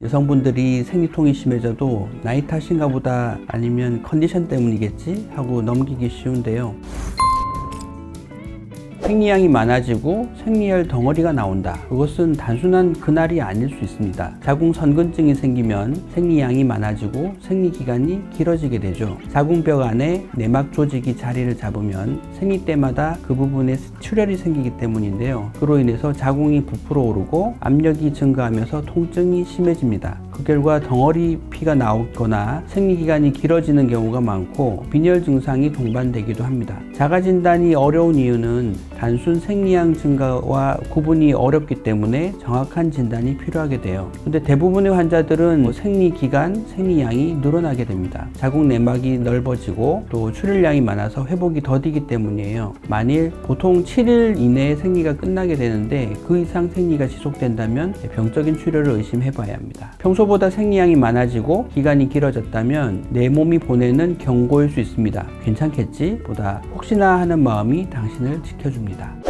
여성분들이 생리통이 심해져도 나이 탓인가 보다 아니면 컨디션 때문이겠지 하고 넘기기 쉬운데요. 생리량이 많아지고 생리열 덩어리가 나온다. 그것은 단순한 그날이 아닐 수 있습니다. 자궁선근증이 생기면 생리량이 많아지고 생리기간이 길어지게 되죠. 자궁벽 안에 내막 조직이 자리를 잡으면 생리 때마다 그 부분에 출혈이 생기기 때문인데요. 그로 인해서 자궁이 부풀어 오르고 압력이 증가하면서 통증이 심해집니다. 그 결과 덩어리 피가 나오거나 생리기간이 길어지는 경우가 많고 빈혈 증상이 동반되기도 합니다. 자가 진단이 어려운 이유는 단순 생리량 증가와 구분이 어렵기 때문에 정확한 진단이 필요하게 돼요. 근데 대부분의 환자들은 뭐 생리 기간, 생리량이 늘어나게 됩니다. 자궁 내막이 넓어지고 또 출혈량이 많아서 회복이 더디기 때문이에요. 만일 보통 7일 이내에 생리가 끝나게 되는데 그 이상 생리가 지속된다면 병적인 출혈을 의심해 봐야 합니다. 평소보다 생리량이 많아지고 기간이 길어졌다면 내 몸이 보내는 경고일 수 있습니다. 괜찮겠지? 보다 혹시나 하는 마음이 당신을 지켜줍 니다.